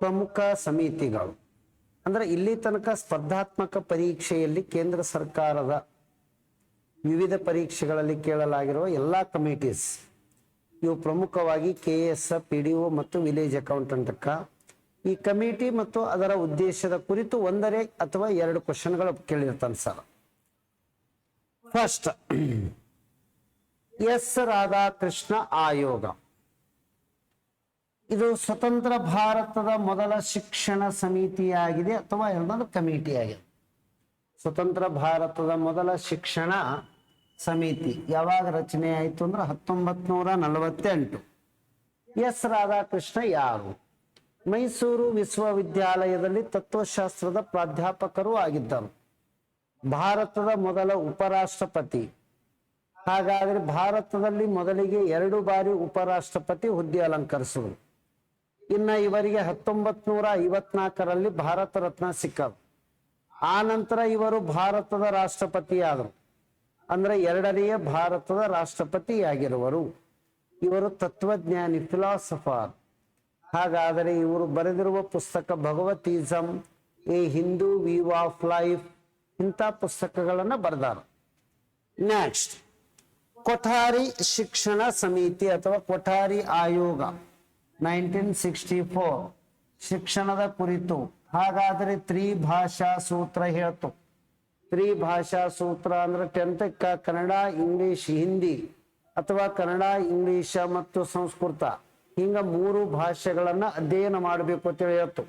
ಪ್ರಮುಖ ಸಮಿತಿಗಳು. ಅಂದ್ರೆ ಇಲ್ಲಿ ತನಕ ಸ್ಪರ್ಧಾತ್ಮಕ ಪರೀಕ್ಷೆಯಲ್ಲಿ ಕೇಂದ್ರ ಸರ್ಕಾರದ ವಿವಿಧ ಪರೀಕ್ಷೆಗಳಲ್ಲಿ ಕೇಳಲಾಗಿರುವ ಎಲ್ಲ ಕಮಿಟೀಸ್, ಇವು ಪ್ರಮುಖವಾಗಿ K S P D O ಮತ್ತು ವಿಲೇಜ್ ಅಕೌಂಟೆಂಟ್ ಈ ಕಮಿಟಿ ಮತ್ತು ಅದರ ಉದ್ದೇಶದ ಕುರಿತು ಒಂದರೆ ಅಥವಾ ಎರಡು ಕ್ವಶನ್ಗಳು ಕೇಳಿರ್ತಾನೆ ಸರ್. ಫಸ್ಟ್ ಎಸ್ ರಾಧಾಕೃಷ್ಣ ಆಯೋಗ. ಇದು ಸ್ವತಂತ್ರ ಭಾರತದ ಮೊದಲ ಶಿಕ್ಷಣ ಸಮಿತಿಯಾಗಿದೆ ಅಥವಾ ಎರಡೊಂದು ಕಮಿಟಿ ಆಗಿದೆ. ಸ್ವತಂತ್ರ ಭಾರತದ ಮೊದಲ ಶಿಕ್ಷಣ ಸಮಿತಿ. ಯಾವಾಗ ರಚನೆ ಆಯಿತು ಅಂದ್ರೆ ಹತ್ತೊಂಬತ್ ನೂರ ನಲವತ್ತೆಂಟು. ಎಸ್ ರಾಧಾಕೃಷ್ಣ ಯಾರು? ಮೈಸೂರು ವಿಶ್ವವಿದ್ಯಾಲಯದಲ್ಲಿ ತತ್ವಶಾಸ್ತ್ರದ ಪ್ರಾಧ್ಯಾಪಕರು ಆಗಿದ್ದರು. ಭಾರತದ ಮೊದಲ ಉಪರಾಷ್ಟ್ರಪತಿ. ಹಾಗಾದ್ರೆ ಭಾರತದಲ್ಲಿ ಮೊದಲಿಗೆ ಎರಡು ಬಾರಿ ಉಪರಾಷ್ಟ್ರಪತಿ ಹುದ್ದೆ ಅಲಂಕರಿಸುವರು. ಇನ್ನ ಇವರಿಗೆ ಹತ್ತೊಂಬತ್ ನೂರ ಐವತ್ನಾಲ್ಕರಲ್ಲಿ ಭಾರತ ರತ್ನ ಸಿಕ್ಕದು ಆ ನಂತರ ಇವರು ಭಾರತದ ರಾಷ್ಟ್ರಪತಿಯಾದರು. ಅಂದ್ರೆ ಎರಡನೆಯ ಭಾರತದ ರಾಷ್ಟ್ರಪತಿಯಾಗಿರುವರು. ಇವರು ತತ್ವಜ್ಞಾನಿ ಫಿಲಾಸಫರ್ ಹಾಗಾದರೆ ಇವರು ಬರೆದಿರುವ ಪುಸ್ತಕ ಭಗವತೀಸಂ, a Hindu view of life, ಇಂಥ ಪುಸ್ತಕಗಳನ್ನು ಬರೆದಾರ. ನೆಕ್ಸ್ಟ್ ಕೊಠಾರಿ ಶಿಕ್ಷಣ ಸಮಿತಿ ಅಥವಾ ಕೊಠಾರಿ ಆಯೋಗ. ನೈನ್ಟೀನ್ ಸಿಕ್ಸ್ಟಿ ಫೋರ್ ಶಿಕ್ಷಣದ ಕುರಿತು ಹಾಗಾದರೆ ತ್ರಿಭಾಷಾ ಸೂತ್ರ ಹೇಳ್ತು. ತ್ರಿಭಾಷಾ ಸೂತ್ರ ಅಂದ್ರೆ ಟೆಂತಕ್ಕ ಕನ್ನಡ, ಇಂಗ್ಲಿಷ್, ಹಿಂದಿ ಅಥವಾ ಕನ್ನಡ, ಇಂಗ್ಲಿಷ್ ಮತ್ತು ಸಂಸ್ಕೃತ. ಹಿಂಗ ಮೂರು ಭಾಷೆಗಳನ್ನ ಅಧ್ಯಯನ ಮಾಡಬೇಕು ಅಂತ ಹೇಳ್ತು.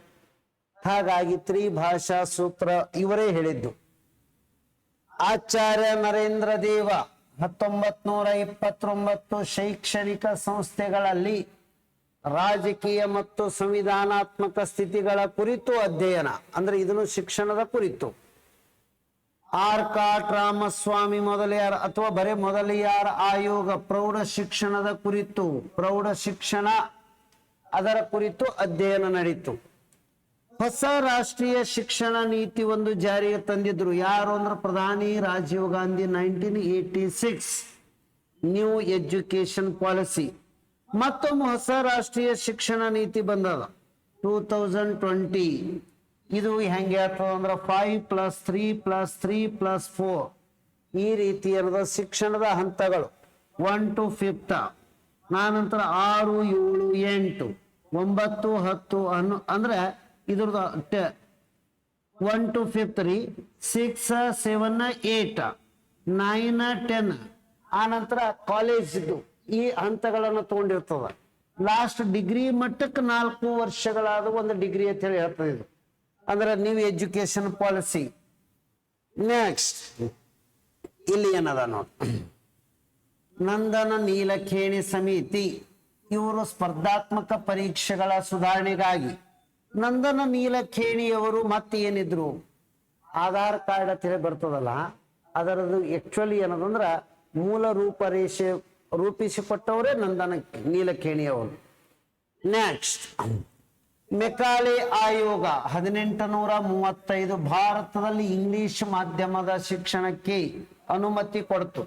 ಹಾಗಾಗಿ ತ್ರಿಭಾಷಾ ಸೂತ್ರ ಇವರೇ ಹೇಳಿದ್ದು. ಆಚಾರ್ಯ ನರೇಂದ್ರ ದೇವ ಹತ್ತೊಂಬತ್ ನೂರ ಇಪ್ಪತ್ತೊಂಬತ್ತು ಶೈಕ್ಷಣಿಕ ಸಂಸ್ಥೆಗಳಲ್ಲಿ ರಾಜಕೀಯ ಮತ್ತು ಸಂವಿಧಾನಾತ್ಮಕ ಸ್ಥಿತಿಗಳ ಕುರಿತು ಅಧ್ಯಯನ, ಅಂದ್ರೆ ಇದನ್ನು ಶಿಕ್ಷಣದ ಕುರಿತು. ಆರ್ಕಾಟ್ ರಾಮಸ್ವಾಮಿ ಮೊದಲಿಯಾರ್ ಅಥವಾ ಬರೇ ಮೊದಲಿಯಾರ್ ಆಯೋಗ, ಪ್ರೌಢ ಶಿಕ್ಷಣದ ಕುರಿತು, ಪ್ರೌಢ ಶಿಕ್ಷಣ ಅದರ ಕುರಿತು ಅಧ್ಯಯನ ನಡೀತು. ಹೊಸ ರಾಷ್ಟ್ರೀಯ ಶಿಕ್ಷಣ ನೀತಿ ಒಂದು ಜಾರಿಗೆ ತಂದಿದ್ರು. ಯಾರು ಅಂದ್ರೆ ಪ್ರಧಾನಿ Rajiv Gandhi nineteen eighty six. New education policy. ಮತ್ತೊಮ್ಮೆ ಹೊಸ ರಾಷ್ಟ್ರೀಯ ಶಿಕ್ಷಣ ನೀತಿ ಬಂದದ. ಟೂ ತೌಸಂಡ್ ಟ್ವೆಂಟಿ ಇದು ಹೆಂಗೆ ಆಗ್ತದ ಅಂದ್ರೆ five plus three plus three plus four ಈ ರೀತಿಯಾದ ಶಿಕ್ಷಣದ ಹಂತಗಳು. ಒನ್ ಟು ಫಿಫ್ತ್ ನಾನಂತರ ಆರು, ಏಳು, ಎಂಟು, ಒಂಬತ್ತು, ಹತ್ತು ಅನ್ನು ಅಂದ್ರೆ ಇದ್ರದ್ದು ಒನ್ ಟು ಫಿಫ್ತ್ ರೀ six seven eight nine ten ಆ ನಂತರ ಕಾಲೇಜ್ ಈ ಹಂತಗಳನ್ನು ತಗೊಂಡಿರ್ತದ. ಲಾಸ್ಟ್ ಡಿಗ್ರಿ ಮಟ್ಟಕ್ಕೆ ನಾಲ್ಕು ವರ್ಷಗಳಾದ ಒಂದು ಡಿಗ್ರಿ ಅಂತ ಹೇಳಿ ಹೇಳ್ತದೆ ಇದು. ಅಂದ್ರೆ ನ್ಯೂ ಎಜುಕೇಶನ್ ಪಾಲಿಸಿ ನೆಕ್ಸ್ಟ್ ಇಲ್ಲಿ ಏನದ ನೋಡಿ. ನಂದನ ನೀಲಖೇಣಿ ಸಮಿತಿ. ಇವರು ಸ್ಪರ್ಧಾತ್ಮಕ ಪರೀಕ್ಷೆಗಳ ಸುಧಾರಣೆಗಾಗಿ. ನಂದನ ನೀಲಖೇಣಿಯವರು ಮತ್ತೆ ಏನಿದ್ರು? ಆಧಾರ್ ಕಾರ್ಡ್ ಅಂತ ಹೇಳಿ ಬರ್ತದಲ್ಲ, ಅದರದ್ದು ಆಕ್ಚುಲಿ ಏನದಂದ್ರ ಮೂಲ ರೂಪರೇಷೆ ರೂಪಿಸಿಕೊಟ್ಟವರೇ ನಂದನ ನೀಲಕೇಣಿಯವರು. ನೆಕ್ಸ್ಟ್ ಮೆಕಾಲೆ ಆಯೋಗ. ಹದಿನೆಂಟು ನೂರ ಮೂವತ್ತೈದು ಭಾರತದಲ್ಲಿ ಇಂಗ್ಲಿಷ್ ಮಾಧ್ಯಮದ ಶಿಕ್ಷಣಕ್ಕೆ ಅನುಮತಿ ಕೊಡ್ತು.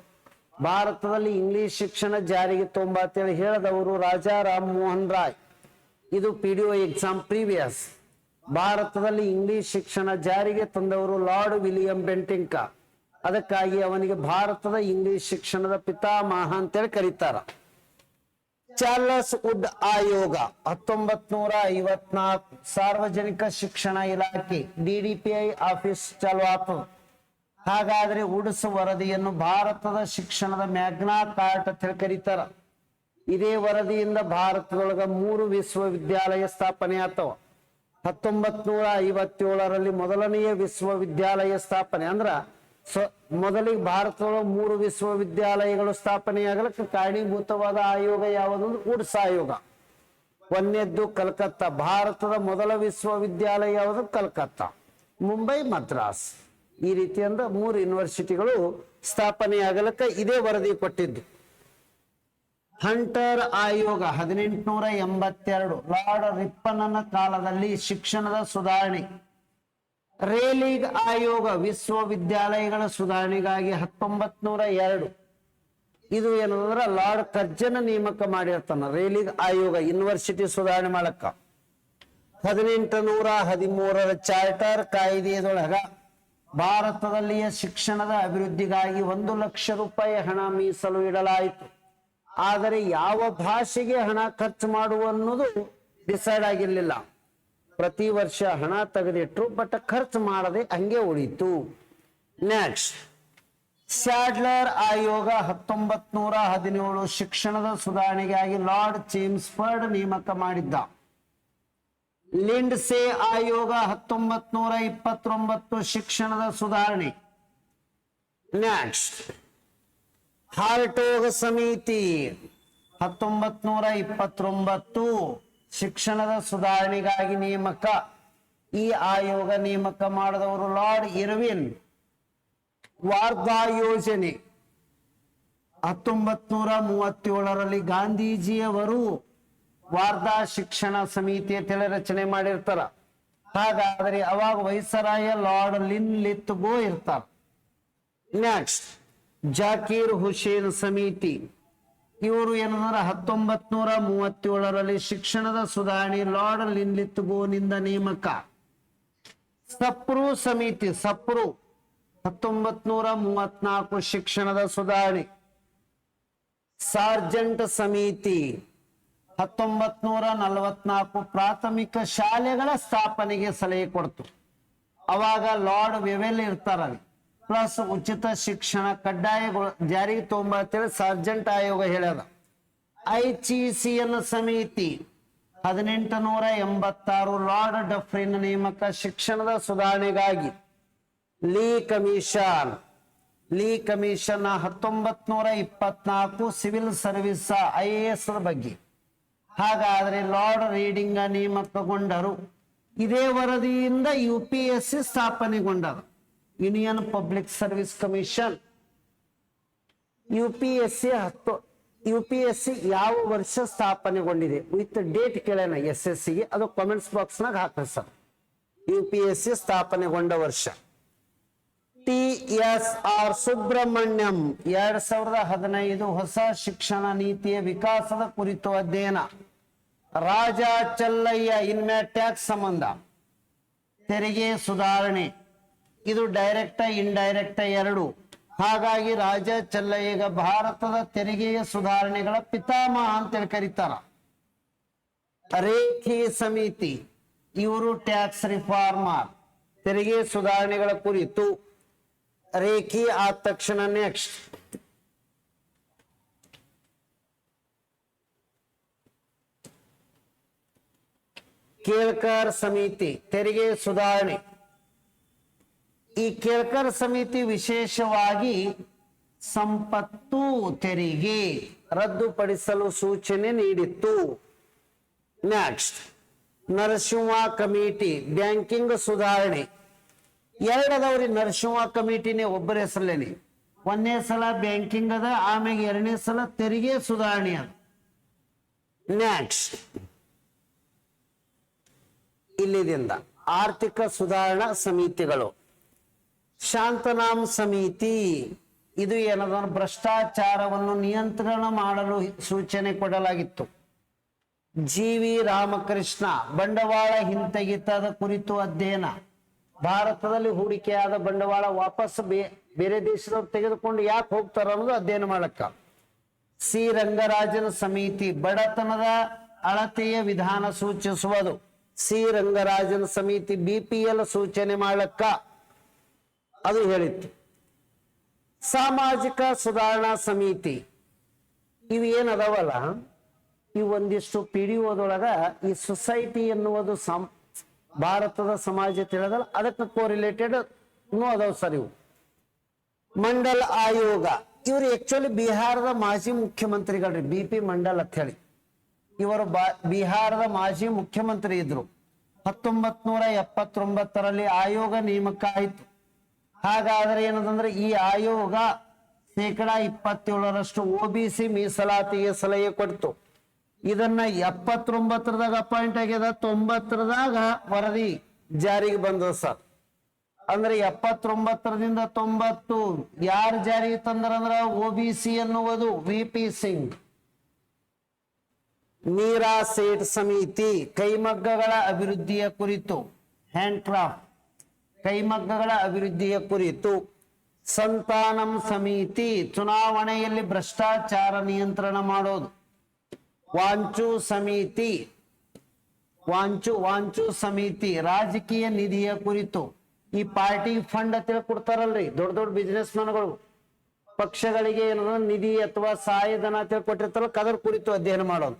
ಭಾರತದಲ್ಲಿ ಇಂಗ್ಲಿಷ್ ಶಿಕ್ಷಣ ಜಾರಿಗೆ ತುಂಬ ಅಂತೇಳಿ ಹೇಳಿದವರು ರಾಜಾ ರಾಮ್ ಮೋಹನ್ ರಾಯ್. ಇದು P D O exam previous ಭಾರತದಲ್ಲಿ ಇಂಗ್ಲಿಷ್ ಶಿಕ್ಷಣ ಜಾರಿಗೆ ತಂದವರು ಲಾರ್ಡ್ ವಿಲಿಯಂ ಬೆಂಟಿಂಕ ಅದಕ್ಕಾಗಿ ಅವನಿಗೆ ಭಾರತದ ಇಂಗ್ಲಿಷ್ ಶಿಕ್ಷಣದ ಪಿತಾಮಹ ಅಂತೇಳಿ ಕರೀತಾರ. ಚಾರ್ಲಸ್ ವುಡ್ ಆಯೋಗ ಹತ್ತೊಂಬತ್ ನೂರ ಐವತ್ನಾಲ್ಕು ಸಾರ್ವಜನಿಕ ಶಿಕ್ಷಣ ಇಲಾಖೆ ಡಿಡಿಪಿಐ ಆಫೀಸ್ ಚಾಲು ಆತದ ಹಾಗಾದ್ರೆ ಉಡಿಸ ವರದಿಯನ್ನು ಭಾರತದ ಶಿಕ್ಷಣದ ಮ್ಯಾಗ್ನಾ ಕಾರ್ಟ್ ಅಂತ ಹೇಳಿ ಕರೀತಾರ. ಇದೇ ವರದಿಯಿಂದ ಭಾರತದೊಳಗ ಮೂರು ವಿಶ್ವವಿದ್ಯಾಲಯ ಸ್ಥಾಪನೆ ಆತವ. ಹತ್ತೊಂಬತ್ ನೂರ ಐವತ್ತೇಳರಲ್ಲಿ ಮೊದಲನೆಯ ವಿಶ್ವವಿದ್ಯಾಲಯ ಸ್ಥಾಪನೆ ಅಂದ್ರ ಸ್ವ ಮೊದಲಿಗೆ ಭಾರತದ ಮೂರು ವಿಶ್ವವಿದ್ಯಾಲಯಗಳು ಸ್ಥಾಪನೆಯಾಗಲಿಕ್ಕೆ ಕಾರಣೀಭೂತವಾದ ಆಯೋಗ ಯಾವುದು ವುಡ್ಸ್ ಆಯೋಗ. ಒಂದನೇದ್ದು ಕಲ್ಕತ್ತಾ. ಭಾರತದ ಮೊದಲ ವಿಶ್ವವಿದ್ಯಾಲಯ ಯಾವುದು? ಕಲ್ಕತ್ತಾ. ಮುಂಬೈ, ಮದ್ರಾಸ್. ಈ ರೀತಿ ಅಂದ್ರೆ ಮೂರು ಯೂನಿವರ್ಸಿಟಿಗಳು ಸ್ಥಾಪನೆಯಾಗಲಿಕ್ಕ ಇದೇ ವರದಿ ಕೊಟ್ಟಿದ್ದು. ಹಂಟರ್ ಆಯೋಗ ಹದಿನೆಂಟುನೂರ ಎಂಬತ್ತೆರಡು. ಲಾರ್ಡ್ ರಿಪ್ಪನನ ಕಾಲದಲ್ಲಿ ಶಿಕ್ಷಣದ ಸುಧಾರಣೆ. ರೇಲಿಗ್ ಆಯೋಗ ವಿಶ್ವವಿದ್ಯಾಲಯಗಳ ಸುಧಾರಣೆಗಾಗಿ ಹತ್ತೊಂಬತ್ ನೂರ ಎರಡು. ಇದು ಏನಂದ್ರ ಲಾರ್ಡ್ ಕರ್ಜನ ನೇಮಕ ಮಾಡಿರ್ತಾನ ರೇಲಿಗ್ ಆಯೋಗ ಯೂನಿವರ್ಸಿಟಿ ಸುಧಾರಣೆ ಮಾಡಕ್ಕ ಹದಿನೆಂಟು ನೂರ ಹದಿಮೂರರ ಚಾರ್ಟರ್ ಕಾಯ್ದೆಯದೊಳಗ ಭಾರತದಲ್ಲಿಯ ಶಿಕ್ಷಣದ ಅಭಿವೃದ್ಧಿಗಾಗಿ ಒಂದು ಲಕ್ಷ ರೂಪಾಯಿ ಹಣ ಮೀಸಲು ಇಡಲಾಯಿತು. ಆದರೆ ಯಾವ ಭಾಷೆಗೆ ಹಣ ಖರ್ಚು ಮಾಡುವ ಅನ್ನೋದು ಡಿಸೈಡ್ ಆಗಿರ್ಲಿಲ್ಲ. ಪ್ರತಿ ವರ್ಷ ಹಣ ತೆಗೆದಿಟ್ರು ಬಟ್ ಖರ್ಚು ಮಾಡದೆ ಹಂಗೆ ಉಳಿತು. ನೆಕ್ಸ್ಟ್ ಸ್ಯಾಡ್ಲರ್ ಆಯೋಗ ಹತ್ತೊಂಬತ್ ನೂರ ಹದಿನೇಳು ಶಿಕ್ಷಣದ ಸುಧಾರಣೆಗಾಗಿ ಲಾರ್ಡ್ ಚೇಮ್ಸ್ಫರ್ಡ್ ನೇಮಕ ಮಾಡಿದ್ದ. ಲಿಂಡ್ಸೆ ಆಯೋಗ ಹತ್ತೊಂಬತ್ ನೂರ ಇಪ್ಪತ್ತೊಂಬತ್ತು ಶಿಕ್ಷಣದ ಸುಧಾರಣೆ. ನೆಕ್ಸ್ಟ್ ಹಾರ್ಟೋಗ ಸಮಿತಿ ಹತ್ತೊಂಬತ್ ನೂರ ಇಪ್ಪತ್ತೊಂಬತ್ತು. ಶಿಕ್ಷಣದ ಸುಧಾರಣೆಗಾಗಿ ನೇಮಕ, ಈ ಆಯೋಗ ನೇಮಕ ಮಾಡಿದವರು ಲಾರ್ಡ್ ಇರ್ವಿನ್. ವಾರ್ಧಾ ಯೋಜನೆ. ಹತ್ತೊಂಬತ್ ನೂರ ಮೂವತ್ತೇಳರಲ್ಲಿ ಗಾಂಧೀಜಿಯವರು ವಾರ್ಧಾ ಶಿಕ್ಷಣ ಸಮಿತಿಯ ತಲೆ ರಚನೆ ಮಾಡಿರ್ತಾರ. ಹಾಗಾದ್ರೆ ಅವಾಗ ವೈಸರಾಯ ಲಾರ್ಡ್ ಲಿನ್ ಲಿತ್ಗೋ ಇರ್ತಾರ. ನೆಕ್ಸ್ಟ್ ಜಾಕೀರ್ ಹುಸೇನ್ ಸಮಿತಿ. ಇವರು ಏನಂದ್ರೆ ಹತ್ತೊಂಬತ್ ನೂರ ಮೂವತ್ತೇಳರಲ್ಲಿ ಶಿಕ್ಷಣದ ಸುಧಾರಣೆ ಲಾರ್ಡ್ ಲಿನ್ಲಿತ್ಗೋನಿಂದ ನೇಮಕ. ಸಪ್ರು ಸಮಿತಿ, ಸಪ್ರು ಹತ್ತೊಂಬತ್ ನೂರ ಮೂವತ್ನಾಲ್ಕು ಶಿಕ್ಷಣದ ಸುಧಾರಣೆ. ಸಾರ್ಜೆಂಟ್ ಸಮಿತಿ ಹತ್ತೊಂಬತ್ ನೂರ ನಲವತ್ನಾಲ್ಕು ಪ್ರಾಥಮಿಕ ಶಾಲೆಗಳ ಸ್ಥಾಪನೆಗೆ ಸಲಹೆ ಕೊಡ್ತು. ಅವಾಗ ಲಾರ್ಡ್ ವೆವೆಲ್ ಇರ್ತಾರಲ್ಲಿ. ಪ್ಲಸ್ ಉಚಿತ ಶಿಕ್ಷಣ ಕಡ್ಡಾಯಗಳು, ಜಾರಿಗೆ ತಗೊಂಬತ್ತೇಳಿ ಸರ್ಜೆಂಟ್ ಆಯೋಗ ಹೇಳ್ಯದ. ಐ ಚಿ ಸಿ ಎನ್ ಸಮಿತಿ ಹದಿನೆಂಟು ನೂರ ಎಂಬತ್ತಾರು ಲಾರ್ಡ್ ಡಫ್ರಿನ್ ನೇಮಕ ಶಿಕ್ಷಣದ ಸುಧಾರಣೆಗಾಗಿ ಲೀ ಕಮಿಷನ್ ಲೀ ಕಮಿಷನ್ ಹತ್ತೊಂಬತ್ ನೂರ ಇಪ್ಪತ್ನಾಲ್ಕು civil service I A S ಬಗ್ಗೆ. ಹಾಗಾದ್ರೆ ಲಾರ್ಡ್ ರೀಡಿಂಗ್ ನೇಮಕಗೊಂಡರು ಇದೇ ವರದಿಯಿಂದ U P S C ಸ್ಥಾಪನೆಗೊಂಡರು. Union public service commission U P S C ಹತ್ತು ಯು ಪಿ ಎಸ್ ಸಿ ಯಾವ ವರ್ಷ ಸ್ಥಾಪನೆಗೊಂಡಿದೆ? ವಿತ್ ಡೇಟ್ ಕೇಳೋಣ ಎಸ್ ಎಸ್ ಸಿಗೆ ಅದು ಕಾಮೆಂಟ್ಸ್ ಬಾಕ್ಸ್ನಾಗ ಹಾಕ್ರಿ sir. U P S C ಸ್ಥಾಪನೆಗೊಂಡ ವರ್ಷ. ಟಿ ಎಸ್ ಆರ್ ಸುಬ್ರಹ್ಮಣ್ಯಂ, ಎರಡ್ ಸಾವಿರದ ಹದಿನೈದು ಹೊಸ ಶಿಕ್ಷಣ ನೀತಿಯ ವಿಕಾಸದ ಕುರಿತು ಅಧ್ಯಯನ. ರಾಜ ಚಲ್ಲಯ್ಯ ಇನ್ಮೆ ಟ್ಯಾಕ್ಸ್ ಸಂಬಂಧ. ತೆರಿಗೆ ಸುಧಾರಣೆ. ಇದು ಡೈರೆಕ್ಟ ಇಂಡೈರೆಕ್ಟ ಎರಡು. ಹಾಗಾಗಿ ರಾಜ ಚಲ್ಲಯ್ಯಗ ಭಾರತದ ತೆರಿಗೆಯ ಸುಧಾರಣೆಗಳ ಪಿತಾಮಹ ಅಂತೇಳಿ ಕರೀತಾರ. ರೇಖಿ ಸಮಿತಿ, ಇವರು ಟ್ಯಾಕ್ಸ್ ರಿಫಾರ್ಮರ್ ತೆರಿಗೆ ಸುಧಾರಣೆಗಳ ಕುರಿತು ರೇಖಿ ಆದ ತಕ್ಷಣ ನೆಕ್ಸ್ಟ್ ಕೇಳ್ಕರ್ ಸಮಿತಿ, ತೆರಿಗೆ ಸುಧಾರಣೆ. ಈ ಕೇಳ್ಕರ್ ಸಮಿತಿ ವಿಶೇಷವಾಗಿ ಸಂಪತ್ತು ತೆರಿಗೆ ರದ್ದುಪಡಿಸಲು ಸೂಚನೆ ನೀಡಿತ್ತು. ನೆಕ್ಸ್ಟ್ ನರಸಿಂಹ ಕಮಿಟಿ, ಬ್ಯಾಂಕಿಂಗ್ ಸುಧಾರಣೆ. ಎರಡದವ್ರಿ ನರಸಿಂಹ ಕಮಿಟಿನೇ ಒಬ್ಬರ ಹೆಸರಲ್ಲೇನೆ. ಒಂದನೇ ಸಲ ಬ್ಯಾಂಕಿಂಗ್ ಅದ ಆಮೇಲೆ ಎರಡನೇ ಸಲ ತೆರಿಗೆ ಸುಧಾರಣೆ ಅದ. ನೆಕ್ಸ್ಟ್ ಇಲ್ಲಿದಿಂದ ಆರ್ಥಿಕ ಸುಧಾರಣಾ ಸಮಿತಿಗಳು. ಶಾಂತನಾಮ್ ಸಮಿತಿ. ಇದು ಏನದ ಭ್ರಷ್ಟಾಚಾರವನ್ನು ನಿಯಂತ್ರಣ ಮಾಡಲು ಸೂಚನೆ ಕೊಡಲಾಗಿತ್ತು. ಜಿ ವಿ ರಾಮಕೃಷ್ಣ, ಬಂಡವಾಳ ಹಿಂತೆಗೆತದ ಕುರಿತು ಅಧ್ಯಯನ. ಭಾರತದಲ್ಲಿ ಹೂಡಿಕೆಯಾದ ಬಂಡವಾಳ ವಾಪಸ್ ಬೇ- ಬೇರೆ ದೇಶದವ್ರು ತೆಗೆದುಕೊಂಡು ಯಾಕೆ ಹೋಗ್ತಾರ ಅನ್ನೋದು ಅಧ್ಯಯನ ಮಾಡಕ್ಕ. ಸಿ ರಂಗರಾಜನ ಸಮಿತಿ ಬಡತನದ ಅಳತೆಯ ವಿಧಾನ ಸೂಚಿಸುವುದು. ಸಿ ರಂಗರಾಜನ ಸಮಿತಿ ಬಿಪಿಎಲ್ ಸೂಚನೆ ಮಾಡಕ್ಕ. ಅದು ಹೇಳಿತ್ತು. ಸಾಮಾಜಿಕ ಸುಧಾರಣಾ ಸಮಿತಿ, ಇವು ಏನದವಲ್ಲ ಈ ಒಂದಿಷ್ಟು ಪಿ ಈ ಸೊಸೈಟಿ ಎನ್ನುವುದು ಸಂ, ಭಾರತದ ಸಮಾಜ ತಿಳಿದಲ್ಲ, ಅದಕ್ಕೆ ಕೋರಿಲೇಟೆಡ್ ಅದಾವ ಸರ್ ಇವು. ಮಂಡಲ್ ಆಯೋಗ, ಇವರು ಆಕ್ಚುಲಿ ಬಿಹಾರದ ಮಾಜಿ ಮುಖ್ಯಮಂತ್ರಿಗಳ್ರಿ, ಬಿ ಪಿ ಮಂಡಲ್ ಅಂತ ಹೇಳಿ. ಇವರು ಬಿಹಾರದ ಮಾಜಿ ಮುಖ್ಯಮಂತ್ರಿ ಇದ್ರು. ಹತ್ತೊಂಬತ್ ನೂರ ಎಪ್ಪತ್ತೊಂಬತ್ತರಲ್ಲಿ ಆಯೋಗ ನೇಮಕ ಆಯಿತು. ಹಾಗಾದ್ರೆ ಏನದಂದ್ರೆ ಈ ಆಯೋಗ ಶೇಕಡ ಇಪ್ಪತ್ತೇಳರಷ್ಟು ಒ ಬಿ ಸಿ ಮೀಸಲಾತಿಗೆ ಸಲಹೆ ಕೊಡ್ತು. ಇದನ್ನ ಎಪ್ಪತ್ತೊಂಬತ್ತರದಾಗ ಅಪಾಯಿಂಟ್ ಆಗ್ಯದ, ತೊಂಬತ್ತರದಾಗ ವರದಿ ಜಾರಿಗೆ ಬಂದದ ಸರ್. ಅಂದ್ರೆ ಎಪ್ಪತ್ತೊಂಬತ್ತರದಿಂದ ತೊಂಬತ್ತು, ಯಾರು ಜಾರಿಗೆ ತಂದ್ರಂದ್ರ ಒ ಬಿ ಸಿ ಅನ್ನುವುದು ವಿ ಪಿ ಸಿಂಗ್. ಮೀರಾ ಸೇಠ್ ಸಮಿತಿ ಕೈಮಗ್ಗಗಳ ಅಭಿವೃದ್ಧಿಯ ಕುರಿತು ಹ್ಯಾಂಡ್ಕ್ರಾಫ್ಟ್. ಕೈಮಗ್ಗಗಳ ಅಭಿವೃದ್ಧಿಯ ಕುರಿತು ಸಂತಾನಂ ಸಮಿತಿ ಚುನಾವಣೆಯಲ್ಲಿ ಭ್ರಷ್ಟಾಚಾರ ನಿಯಂತ್ರಣ ಮಾಡೋದು. ವಾಂಚು ಸಮಿತಿ, ವಾಂಚು ವಾಂಚು ಸಮಿತಿ ರಾಜಕೀಯ ನಿಧಿಯ ಕುರಿತು ಈ ಪಾರ್ಟಿ ಫಂಡ್ ಅಂತ ದೊಡ್ಡ ದೊಡ್ಡ ಬಿಸ್ನೆಸ್ ಮನ್ಗಳು ಪಕ್ಷಗಳಿಗೆ ಏನಾದ್ರು ನಿಧಿ ಅಥವಾ ಸಹಾಯಧನ ಅಂತ ಹೇಳಿ ಕುರಿತು ಅಧ್ಯಯನ ಮಾಡೋದು.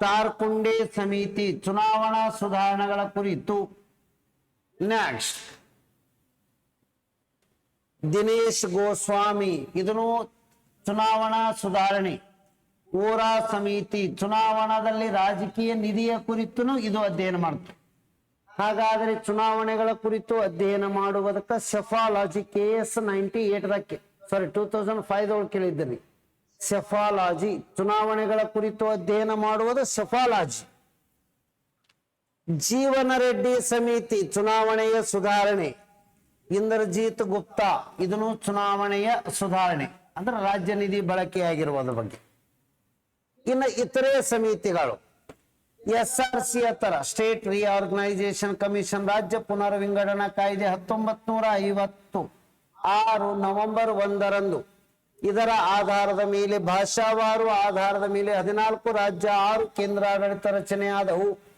ತಾರ್ಕುಂಡೆ ಸಮಿತಿ ಚುನಾವಣಾ ಸುಧಾರಣೆಗಳ ಕುರಿತು ನೆಕ್ಸ್ಟ್ ದಿನೇಶ್ ಗೋಸ್ವಾಮಿ ಇದನ್ನು ಚುನಾವಣಾ ಸುಧಾರಣೆ. ಓರಾ ಸಮಿತಿ, ಚುನಾವಣಾದಲ್ಲಿ ರಾಜಕೀಯ ನಿಧಿಯ ಕುರಿತು ಇದು ಅಧ್ಯಯನ ಮಾಡ್ತು. ಹಾಗಾದ್ರೆ ಚುನಾವಣೆಗಳ ಕುರಿತು ಅಧ್ಯಯನ ಮಾಡುವುದಕ್ಕೆ ಸೆಫಾಲಜಿ ಕೆ ಎಸ್ ನೈಂಟಿ ಏಟ್ದಕ್ಕೆ ಸಾರಿ ಟೂ ತೌಸಂಡ್ ಫೈವ್ ಒಳಗೆ ಕೇಳಿದ್ದೀರಿ ಸೆಫಾಲಜಿ ಚುನಾವಣೆಗಳ ಕುರಿತು ಅಧ್ಯಯನ ಮಾಡುವುದು ಸೆಫಾಲಜಿ ಜೀವನ ರೆಡ್ಡಿ ಸಮಿತಿ ಚುನಾವಣೆಯ ಸುಧಾರಣೆ. ಇಂದ್ರಜಿತ್ ಗುಪ್ತಾ, ಇದನ್ನು ಚುನಾವಣೆಯ ಸುಧಾರಣೆ, ಅಂದ್ರೆ ರಾಜ್ಯ ನಿಧಿ ಬಳಕೆಯಾಗಿರುವುದರ ಬಗ್ಗೆ. ಇನ್ನು ಇತರೆ ಸಮಿತಿಗಳು ಎಸ್ ಆರ್ ಸಿ ಹತ್ತರ ಸ್ಟೇಟ್ ರಿಆರ್ಗನೈಸೇಷನ್ ಕಮಿಷನ್, ರಾಜ್ಯ ಪುನರ್ವಿಂಗಡಣಾ ಕಾಯ್ದೆ ಹತ್ತೊಂಬತ್ ನೂರ ಐವತ್ತು, ಆರು ನವೆಂಬರ್ ಒಂದರಂದು. ಇದರ ಆಧಾರದ ಮೇಲೆ ಭಾಷಾವಾರು, ಆಧಾರದ ಮೇಲೆ ಹದಿನಾಲ್ಕು ರಾಜ್ಯ, ಆರು ಕೇಂದ್ರಾಡಳಿತ ರಚನೆಯಾದವು.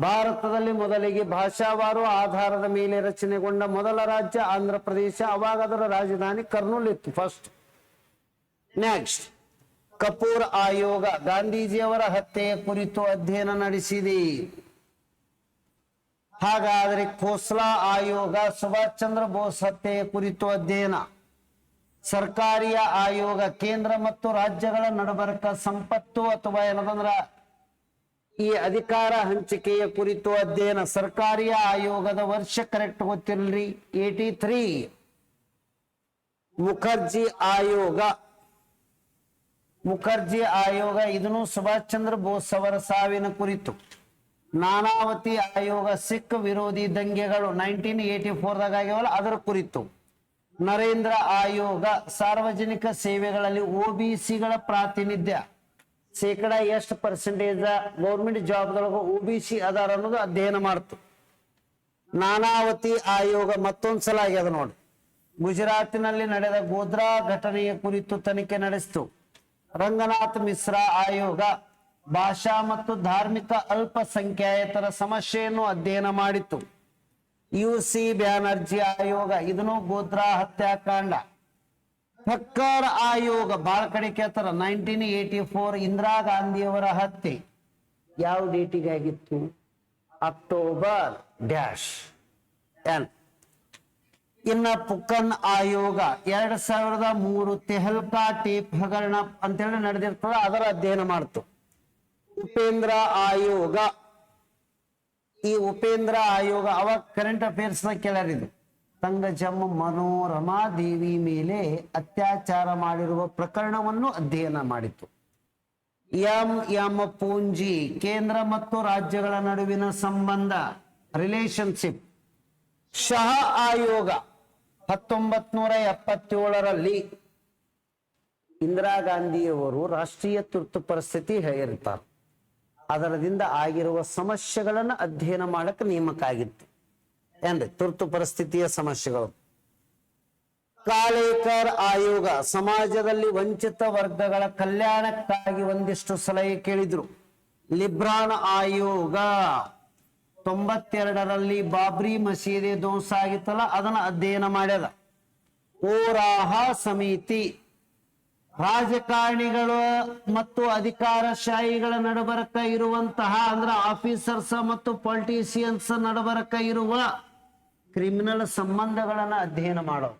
ಭಾರತದಲ್ಲಿ ಮೊದಲಿಗೆ ಭಾಷಾವಾರು ಆಧಾರದ ಮೇಲೆ ರಚನೆಗೊಂಡ ಮೊದಲ ರಾಜ್ಯ ಆಂಧ್ರ ಪ್ರದೇಶ. ಅವಾಗ ಅದರ ರಾಜಧಾನಿ ಕರ್ನೂಲ್ ಇತ್ತು ಫಸ್ಟ್ ನೆಕ್ಸ್ಟ್ ಕಪೂರ್ ಆಯೋಗ. ಗಾಂಧೀಜಿಯವರ ಹತ್ಯೆಯ ಕುರಿತು ಅಧ್ಯಯನ ನಡೆಸಿದೆ. ಹಾಗಾದರೆ ಖೋಸ್ಲಾ ಆಯೋಗ, ಸುಭಾಷ್ ಚಂದ್ರ ಬೋಸ್ ಹತ್ಯೆಯ ಕುರಿತು ಅಧ್ಯಯನ. ಸರ್ಕಾರಿಯ ಆಯೋಗ, ಕೇಂದ್ರ ಮತ್ತು ರಾಜ್ಯಗಳ ನಡಬರ್ಕ ಸಂಪತ್ತು ಅಥವಾ ಏನದಂದ್ರ ಈ ಅಧಿಕಾರ ಹಂಚಿಕೆಯ ಕುರಿತು ಅಧ್ಯಯನ ಸರ್ಕಾರಿ ಆಯೋಗದ ವರ್ಷ ಕರೆಕ್ಟ್ ಗೊತ್ತಿರಲಿ ಏಟಿ ತ್ರೀ ಮುಖರ್ಜಿ ಆಯೋಗ. ಮುಖರ್ಜಿ ಆಯೋಗ ಇದನ್ನು ಸುಭಾಷ್ ಚಂದ್ರ ಬೋಸ್ ಅವರ ಸಾವಿನ ಕುರಿತು. ನಾನಾವತಿ ಆಯೋಗ ಸಿಖ್ ವಿರೋಧಿ ದಂಗೆಗಳು ನೈನ್ಟೀನ್ ಏಟಿ ಫೋರ್ದಾಗ ಆಗ್ಯಾವಲ್ಲ, ಅದರ ಕುರಿತು. ನರೇಂದ್ರ ಆಯೋಗ ಸಾರ್ವಜನಿಕ ಸೇವೆಗಳಲ್ಲಿ ಒಬಿಸಿಗಳ ಪ್ರಾತಿನಿಧ್ಯ. ಶೇಕಡ ಎಷ್ಟು ಪರ್ಸೆಂಟೇಜ್ ಗೌರ್ಮೆಂಟ್ ಜಾಬ್ದೊಳಗ ಸಿ ಅದಾರ ಅನ್ನೋದು ಅಧ್ಯಯನ ಮಾಡ್ತು. ನಾನಾವತಿ ಆಯೋಗ ಮತ್ತೊಂದ್ಸಲ ಆಗ್ಯದ ನೋಡಿ ಗುಜರಾತಿನಲ್ಲಿ ನಡೆದ ಗೋದ್ರಾ ಘಟನೆಯ ಕುರಿತು ತನಿಖೆ ನಡೆಸಿತು. ರಂಗನಾಥ್ ಮಿಶ್ರಾ ಆಯೋಗ ಭಾಷಾ ಮತ್ತು ಧಾರ್ಮಿಕ ಅಲ್ಪಸಂಖ್ಯಾತರ ಸಮಸ್ಯೆಯನ್ನು ಅಧ್ಯಯನ ಮಾಡಿತು. ಯು ಸಿ ಬ್ಯಾನರ್ಜಿ ಆಯೋಗ ಇದನ್ನು ಗೋದ್ರಾ ಹತ್ಯಾಕಾಂಡ ಫಕ್ಕರ್ ಆಯೋಗ ಬಹಳ ಕಡೆ ಕೇಳ್ತಾರ ನೈನ್ಟೀನ್ ಏಟಿ ಫೋರ್ ಇಂದಿರಾ ಗಾಂಧಿಯವರ ಹತ್ಯೆ. ಯಾವ ಡೇಟಿಗಾಗಿತ್ತು ಅಕ್ಟೋಬರ್ ಡ್ಯಾಶ್ ಇನ್ನ ಪುಕ್ಕನ್ ಆಯೋಗ, ಎರಡ್ ಸಾವಿರದ ಮೂರು ತೆಹಲ್ಕಾ ಟೇಪ್ ಹಗರಣ ಅಂತೇಳಿ ನಡೆದಿರ್ತದ, ಅದರ ಅಧ್ಯಯನ ಮಾಡ್ತು. ಉಪೇಂದ್ರ ಆಯೋಗ. ಈ ಉಪೇಂದ್ರ ಆಯೋಗ, ಅವಾಗ ಕರೆಂಟ್ ಅಫೇರ್ಸ್ ಕೇಳರಿದು ತಂಗಜಮ್ಮ ಮನೋರಮಾ ದೇವಿ ಮೇಲೆ ಅತ್ಯಾಚಾರ ಮಾಡಿರುವ ಪ್ರಕರಣವನ್ನು ಅಧ್ಯಯನ ಮಾಡಿತು. ಎಂ ಎಂ ಪೂಂಜಿ, ಕೇಂದ್ರ ಮತ್ತು ರಾಜ್ಯಗಳ ನಡುವಿನ ಸಂಬಂಧ ರಿಲೇಶನ್ಶಿಪ್ ಶಹ ಆಯೋಗ ಹತ್ತೊಂಬತ್ ನೂರ ಎಪ್ಪತ್ತೇಳರಲ್ಲಿ ಇಂದಿರಾ ಗಾಂಧಿಯವರು ರಾಷ್ಟ್ರೀಯ ತುರ್ತು ಪರಿಸ್ಥಿತಿ ಹೇಳಿರ್ತಾರೆ. ಅದರದಿಂದ ಆಗಿರುವ ಸಮಸ್ಯೆಗಳನ್ನು ಅಧ್ಯಯನ ಮಾಡಕ್ಕೆ ನೇಮಕ ಆಗಿತ್ತು. ಏನ್ರಿ ತುರ್ತು ಪರಿಸ್ಥಿತಿಯ ಸಮಸ್ಯೆಗಳು. ಕಾಳೇಕರ್ ಆಯೋಗ ಸಮಾಜದಲ್ಲಿ ವಂಚಿತ ವರ್ಗಗಳ ಕಲ್ಯಾಣಕ್ಕಾಗಿ ಒಂದಿಷ್ಟು ಸಲಹೆ ಕೇಳಿದ್ರು. ಲಿಬ್ರಾನ್ ಆಯೋಗ ತೊಂಬತ್ತೆರಡರಲ್ಲಿ ಬಾಬ್ರಿ ಮಸೀದಿ ಧ್ವಂಸ ಆಗಿತ್ತಲ್ಲ, ಅದನ್ನ ಅಧ್ಯಯನ ಮಾಡ್ಯದ. ಓರಾಹ ಸಮಿತಿ ರಾಜಕಾರಣಿಗಳು ಮತ್ತು ಅಧಿಕಾರಶಾಹಿಗಳ ನಡಬರಕ ಇರುವಂತಹ, ಅಂದ್ರೆ ಆಫೀಸರ್ಸ್ ಮತ್ತು ಪೊಲಿಟಿಷಿಯನ್ಸ್ ನಡಬರಕ ಇರುವ ಕ್ರಿಮಿನಲ್ ಸಂಬಂಧಗಳನ್ನ ಅಧ್ಯಯನ ಮಾಡೋ.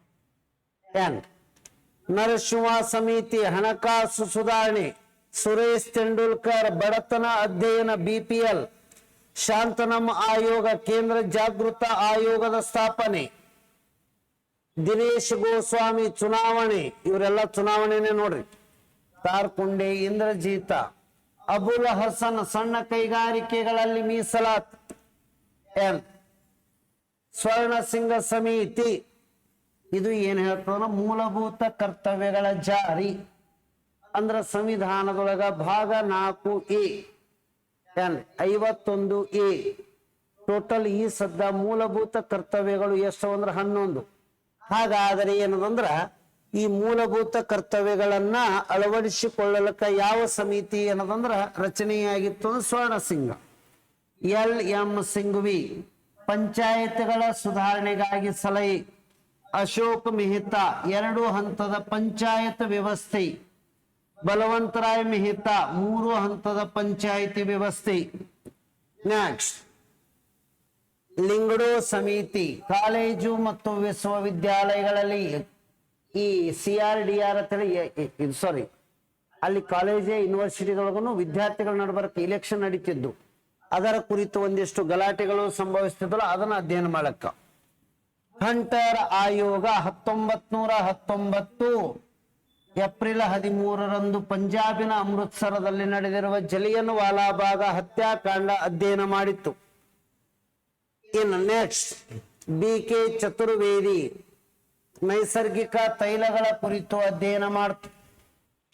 ನರಸಿಂಹ ಸಮಿತಿ, ಹಣಕಾಸು ಸುಧಾರಣೆ, ಸುರೇಶ್ ತೆಂಡೂಲ್ಕರ್, ಬಡತನ ಅಧ್ಯಯನ ಬಿಪಿಎಲ್ ಶಾಂತನಂ ಆಯೋಗ, ಕೇಂದ್ರ ಜಾಗೃತ ಆಯೋಗದ ಸ್ಥಾಪನೆ, ದಿನೇಶ್ ಗೋಸ್ವಾಮಿ ಚುನಾವಣೆ, ಇವರೆಲ್ಲ ಚುನಾವಣೆನೆ ನೋಡ್ರಿ. ತಾರ್ಕುಂಡೆ ಇಂದ್ರಜೀತ, ಅಬುಲ್ ಹಸನ್ ಸಣ್ಣ ಕೈಗಾರಿಕೆಗಳಲ್ಲಿ ಮೀಸಲಾತ್. ಎನ್ ಸ್ವರ್ಣ ಸಿಂಗ ಸಮಿತಿ. ಇದು ಏನ್ ಹೇಳ್ತದ ಮೂಲಭೂತ ಕರ್ತವ್ಯಗಳ ಜಾರಿ. ಅಂದ್ರ ಸಂವಿಧಾನದೊಳಗ ಭಾಗ ನಾಲ್ಕು ಎ ಐವತ್ತೊಂದು ಎ. ಟೋಟಲ್ ಈ ಸದ್ದ ಮೂಲಭೂತ ಕರ್ತವ್ಯಗಳು ಎಷ್ಟು ಅಂದ್ರೆ ಹನ್ನೊಂದು. ಹಾಗಾದರೆ ಏನದಂದ್ರ, ಈ ಮೂಲಭೂತ ಕರ್ತವ್ಯಗಳನ್ನ ಅಳವಡಿಸಿಕೊಳ್ಳಲಕ್ಕ ಯಾವ ಸಮಿತಿ ಏನದಂದ್ರ ರಚನೆಯಾಗಿತ್ತು ಸ್ವರ್ಣ ಸಿಂಗ. ಎಲ್ ಎಂ ಸಿಂಘವಿ ಪಂಚಾಯತ್ಗಳ ಸುಧಾರಣೆಗಾಗಿ ಸಲಹೆ. ಅಶೋಕ್ ಮೆಹ್ತಾ, ಎರಡು ಹಂತದ ಪಂಚಾಯತ್ ವ್ಯವಸ್ಥೆ. ಬಲವಂತರಾಯ್ ಮೆಹ್ತಾ, ಮೂರು ಹಂತದ ಪಂಚಾಯಿತಿ ವ್ಯವಸ್ಥೆ. ನೆಕ್ಸ್ಟ್ ಲಿಂಗಡೋ ಸಮಿತಿ, ಕಾಲೇಜು ಮತ್ತು ವಿಶ್ವವಿದ್ಯಾಲಯಗಳಲ್ಲಿ ಈ C R D R sorry ಅಲ್ಲಿ ಕಾಲೇಜೇ ಯೂನಿವರ್ಸಿಟಿಗಳಿಗೂ ವಿದ್ಯಾರ್ಥಿಗಳ ನಡಬರ್ಕ ಇಲೆಕ್ಷನ್ ನಡೀತಿದ್ದು. ಅದರ ಕುರಿತು ಒಂದಿಷ್ಟು ಗಲಾಟೆಗಳು ಸಂಭವಿಸ್ತಿದ್ದಲ್ಲ, ಅದನ್ನ ಅಧ್ಯಯನ ಮಾಡಕ್ಕ. ಹಂಟರ್ ಆಯೋಗ ಹತ್ತೊಂಬತ್ ನೂರ ಹತ್ತೊಂಬತ್ತು, ಏಪ್ರಿಲ್ ಹದಿಮೂರರಂದು ಪಂಜಾಬಿನ ಅಮೃತ್ಸರದಲ್ಲಿ ನಡೆದಿರುವ ಜಲಿಯನ್ ವಾಲಾಬಾಗ ಹತ್ಯಾಕಾಂಡ ಅಧ್ಯಯನ ಮಾಡಿತ್ತು. ಇನ್ನು ನೆಕ್ಸ್ಟ್ ಬಿ ಕೆ ಚತುರ್ವೇದಿ ನೈಸರ್ಗಿಕ ತೈಲಗಳ ಕುರಿತು ಅಧ್ಯಯನ ಮಾಡ್ತು.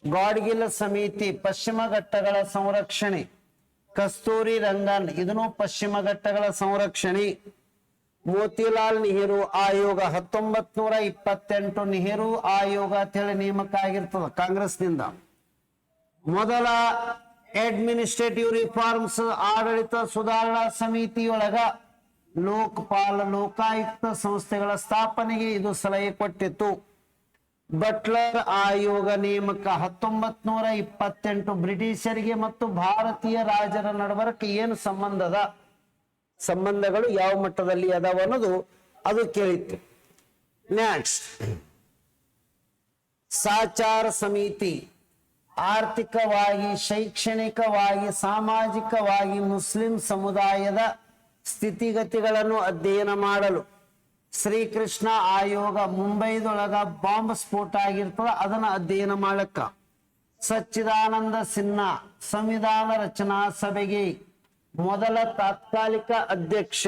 ಗಾಡ್ಗಿಲ್ ಸಮಿತಿ ಪಶ್ಚಿಮ ಘಟ್ಟಗಳ ಸಂರಕ್ಷಣೆ. ಕಸ್ತೂರಿ ರಂಗನ್, ಇದನ್ನು ಪಶ್ಚಿಮ ಘಟ್ಟಗಳ ಸಂರಕ್ಷಣೆ. ಮೋತಿಲಾಲ್ ನೆಹರು ಆಯೋಗ ಹತ್ತೊಂಬತ್ ನೂರ ಇಪ್ಪತ್ತೆಂಟು ನೆಹರು ಆಯೋಗ ಅಂತೇಳಿ ನೇಮಕ ಆಗಿರ್ತದ ಕಾಂಗ್ರೆಸ್ನಿಂದ. ಮೊದಲ ಅಡ್ಮಿನಿಸ್ಟ್ರೇಟಿವ್ ರಿಫಾರ್ಮ್ಸ್ ಆಡಳಿತ ಸುಧಾರಣಾ ಸಮಿತಿಯೊಳಗ ಲೋಕಪಾಲ, ಲೋಕಾಯುಕ್ತ ಸಂಸ್ಥೆಗಳ ಸ್ಥಾಪನೆಗೆ ಇದು ಸಲಹೆ ಕೊಟ್ಟಿತ್ತು. ಬಟ್ಲರ್ ಆಯೋಗ ನೇಮಕ ಹತ್ತೊಂಬತ್ ನೂರ ಇಪ್ಪತ್ತೆಂಟು ಬ್ರಿಟಿಷರಿಗೆ ಮತ್ತು ಭಾರತೀಯ ರಾಜರ ನಡುವರಕ್ಕೆ ಏನು ಸಂಬಂಧದ? ಸಂಬಂಧಗಳು ಯಾವ ಮಟ್ಟದಲ್ಲಿ ಅದಾವ ಅನ್ನೋದು ಅದು ಕೇಳಿತ್ತು. ನೆಕ್ಸ್ಟ್ ಸಾಚಾರ ಸಮಿತಿ. ಆರ್ಥಿಕವಾಗಿ, ಶೈಕ್ಷಣಿಕವಾಗಿ, ಸಾಮಾಜಿಕವಾಗಿ ಮುಸ್ಲಿಂ ಸಮುದಾಯದ ಸ್ಥಿತಿಗತಿಗಳನ್ನು ಅಧ್ಯಯನ ಮಾಡಲು. ಶ್ರೀಕೃಷ್ಣ ಆಯೋಗ ಮುಂಬೈದೊಳಗ ಬಾಂಬ್ ಸ್ಫೋಟ ಆಗಿರ್ತದ, ಅದನ್ನ ಅಧ್ಯಯನ ಮಾಡಕ್ಕ. ಸಚ್ಚಿದಾನಂದ ಸಿನ್ಹಾ, ಸಂವಿಧಾನ ರಚನಾ ಸಭೆಗೆ ಮೊದಲ ತಾತ್ಕಾಲಿಕ ಅಧ್ಯಕ್ಷ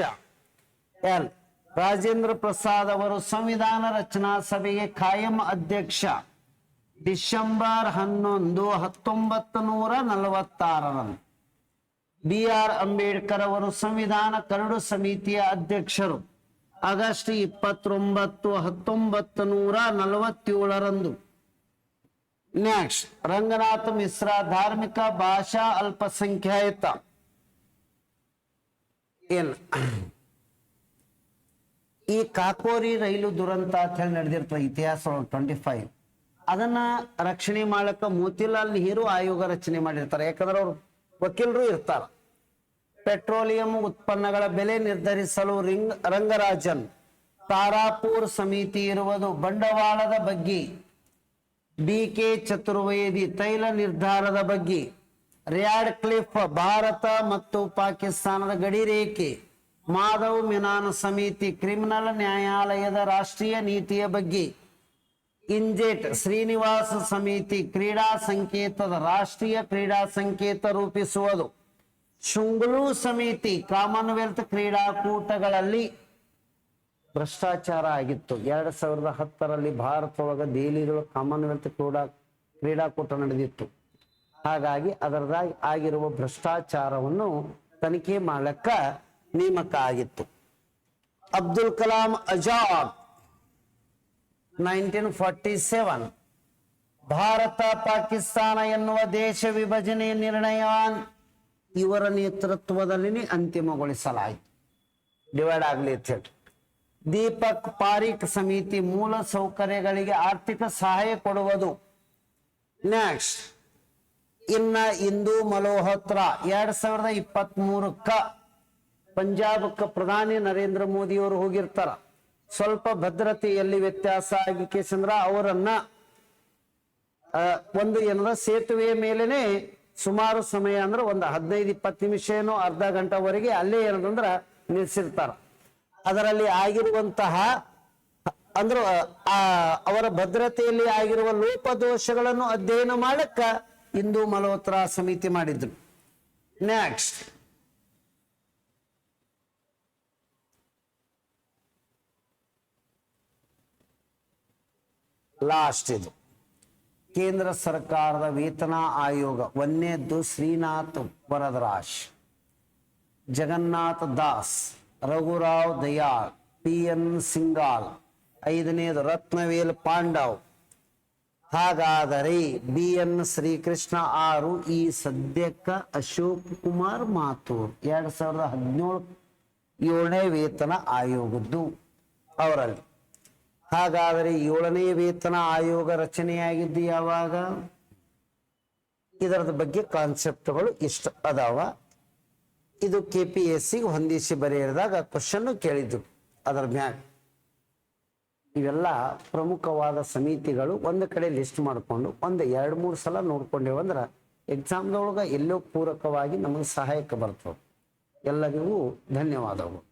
ಎಲ್ ರಾಜೇಂದ್ರ ಪ್ರಸಾದ್ ಅವರು ಸಂವಿಧಾನ ರಚನಾ ಸಭೆಗೆ ಕಾಯಂ ಅಧ್ಯಕ್ಷ. ಡಿಸೆಂಬರ್ ಹನ್ನೊಂದು ಹತ್ತೊಂಬತ್ತು ನೂರ ನಲವತ್ತಾರರಂದು. ಬಿ. ಆರ್. ಅಂಬೇಡ್ಕರ್ ಅವರು ಸಂವಿಧಾನ ಕರಡು ಸಮಿತಿಯ ಅಧ್ಯಕ್ಷರು. ಆಗಸ್ಟ್ ಇಪ್ಪತ್ತೊಂಬತ್ತು, ಹತ್ತೊಂಬತ್ತು ನೂರ ನಲವತ್ತೇಳರಂದು. ನೆಕ್ಸ್ಟ್ ರಂಗನಾಥ ಮಿಶ್ರಾ ಧಾರ್ಮಿಕ ಭಾಷಾ ಅಲ್ಪಸಂಖ್ಯಾತ. ಏನ್? ಈ ಕಾಕೋರಿ ರೈಲು ದುರಂತ ಅಂತ ಹೇಳಿ ನಡೆದಿರ್ತದೆ, ಇತಿಹಾಸ ಟ್ವೆಂಟಿ ಫೈವ್ ಅದನ್ನ ರಕ್ಷಣೆ ಮಾಡಕ ಮೋತಿಲಾಲ್ ನೆಹರು ಆಯೋಗ ರಚನೆ ಮಾಡಿರ್ತಾರೆ. ಯಾಕಂದ್ರೆ ಅವ್ರು ವಕೀಲರು ಇರ್ತಾರ. ಪೆಟ್ರೋಲಿಯಂ ಉತ್ಪನ್ನಗಳ ಬೆಲೆ ನಿರ್ಧರಿಸಲು ರಿಂಗ್, ರಂಗರಾಜನ್ ತಾರಾಪುರ್ ಸಮಿತಿ ಇರುವುದು ಬಂಡವಾಳದ ಬಗ್ಗೆ. ಬಿ ಕೆ ಚತುರ್ವೇದಿ ತೈಲ ನಿರ್ಧಾರದ ಬಗ್ಗೆ. ರ್ಯಾಡ್ ಕ್ಲಿಫ್ ಭಾರತ ಮತ್ತು ಪಾಕಿಸ್ತಾನದ ಗಡಿ ರೇಖೆ. ಮಾಧವ್ ಮಿನಾನ್ ಸಮಿತಿ ಕ್ರಿಮಿನಲ್ ನ್ಯಾಯಾಲಯದ ರಾಷ್ಟ್ರೀಯ ನೀತಿಯ ಬಗ್ಗೆ. ಇಂಜೆಟ್ ಶ್ರೀನಿವಾಸ ಸಮಿತಿ ಕ್ರೀಡಾ ಸಂಕೇತದ ರಾಷ್ಟ್ರೀಯ ಕ್ರೀಡಾ ಸಂಕೇತ ರೂಪಿಸುವುದು. ಶುಂಗ್ಲು ಸಮಿತಿ ಕಾಮನ್ವೆಲ್ತ್ ಕ್ರೀಡಾಕೂಟಗಳಲ್ಲಿ ಭ್ರಷ್ಟಾಚಾರ ಆಗಿತ್ತು. ಎರಡ್ ಸಾವಿರದ ಹತ್ತರಲ್ಲಿ ಭಾರತದೊಳಗ ದೆಹಲಿಗಳು ಕಾಮನ್ವೆಲ್ತ್ ಕ್ರೀಡಾ ಕ್ರೀಡಾಕೂಟ ನಡೆದಿತ್ತು. ಹಾಗಾಗಿ ಅದರದಾಗಿ ಆಗಿರುವ ಭ್ರಷ್ಟಾಚಾರವನ್ನು ತನಿಖೆ ಮಾಡಕ್ಕ ನೇಮಕ ಆಗಿತ್ತು. Abdul Kalam Azad nineteen forty seven. Bharat Pakistan ಎನ್ನುವ ದೇಶ ವಿಭಜನೆ ನಿರ್ಣಯ ಇವರ ನೇತೃತ್ವದಲ್ಲಿ ಅಂತಿಮಗೊಳಿಸಲಾಯಿತು. ಡಿವೈಡ್ ಆಗಲಿ ಅಂತ ಹೇಳಿ ದೀಪಕ್ ಪಾರಿಕ್ ಸಮಿತಿ ಮೂಲ ಸೌಕರ್ಯಗಳಿಗೆ ಆರ್ಥಿಕ ಸಹಾಯ ಕೊಡುವುದು. ನೆಕ್ಸ್ಟ್ ಇನ್ನ ಇಂದು ಮಲೋಹೋತ್ರ ಎರಡ್ ಸಾವಿರದ ಇಪ್ಪತ್ತ್ ಮೂರಕ್ಕ ಪ್ರಧಾನಿ ನರೇಂದ್ರ ಮೋದಿ ಅವರು ಹೋಗಿರ್ತಾರ. ಸ್ವಲ್ಪ ಭದ್ರತೆಯಲ್ಲಿ ವ್ಯತ್ಯಾಸ ಆಗಿ ಕೇಸಂದ್ರ ಅವರನ್ನ ಒಂದು ಏನದ, ಸೇತುವೆಯ ಮೇಲೆನೆ ಸುಮಾರು ಸಮಯ ಅಂದ್ರೆ ಒಂದು ಹದಿನೈದು ಇಪ್ಪತ್ತು ನಿಮಿಷ ಏನೋ ಅರ್ಧ ಗಂಟೆವರೆಗೆ ಅಲ್ಲೇ ಏನದಂದ್ರ ನಿಲ್ಸಿರ್ತಾರ. ಅದರಲ್ಲಿ ಆಗಿರುವಂತಹ, ಅಂದ್ರ, ಆ, ಅವರ ಭದ್ರತೆಯಲ್ಲಿ ಆಗಿರುವ ಲೋಪದೋಷಗಳನ್ನು ಅಧ್ಯಯನ ಮಾಡಕ್ಕ ಹಿಂದೂ ಮಲೋತ್ರ ಸಮಿತಿ ಮಾಡಿದ್ರು. ನೆಕ್ಸ್ಟ್ ಲಾಸ್ಟ್ ಇದು. ಕೇಂದ್ರ ಸರ್ಕಾರದ ವೇತನ ಆಯೋಗ ಒಂದನೇದ್ದು ಶ್ರೀನಾಥ್ ವರದರಾಜ್, ಜಗನ್ನಾಥ ದಾಸ್, ರಘುರಾವ್ ದಯಾಳ್ ಪಿ ಎನ್ ಸಿಂಗಾಲ್, ಐದನೇದು ರತ್ನವೇಲ್ ಪಾಂಡವ್. ಹಾಗಾದರೆ ಬಿ ಎನ್ ಶ್ರೀಕೃಷ್ಣ ಆರು, ಈ ಸದ್ಯಕ್ಕ ಅಶೋಕ್ ಕುಮಾರ್ ಮಾಥೂರ್, ಎರಡ್ ಸಾವಿರದ ಹದಿನೇಳು ಏಳನೇ ವೇತನ ಆಯೋಗದ್ದು. ಅವರಲ್ಲಿ ಹಾಗಾದರೆ ಏಳನೇ ವೇತನ ಆಯೋಗ ರಚನೆಯಾಗಿದ್ದು ಯಾವಾಗ? ಇದರದ ಬಗ್ಗೆ ಕಾನ್ಸೆಪ್ಟ್ಗಳು ಇಷ್ಟ ಅದಾವ. ಇದು ಕೆ ಪಿ ಎಸ್ ಸಿ ಹೊಂದಿಸಿ ಬರೆಯದಾಗ ಕ್ವಶನ್ ಕೇಳಿದ್ರು ಅದರ ಮ್ಯಾಗ. ಇವೆಲ್ಲ ಪ್ರಮುಖವಾದ ಸಮಿತಿಗಳು ಒಂದು ಕಡೆ ಲಿಸ್ಟ್ ಮಾಡಿಕೊಂಡು ಒಂದು ಎರಡು ಮೂರು ಸಲ ನೋಡ್ಕೊಂಡೇವಂದ್ರೆ ಎಕ್ಸಾಮ್ದೊಳಗೆ ಎಲ್ಲೋ ಪೂರಕವಾಗಿ ನಮಗೆ ಸಹಾಯಕ್ಕೆ ಬರ್ತವೆ. ಎಲ್ಲರಿಗೂ ಧನ್ಯವಾದಗಳು.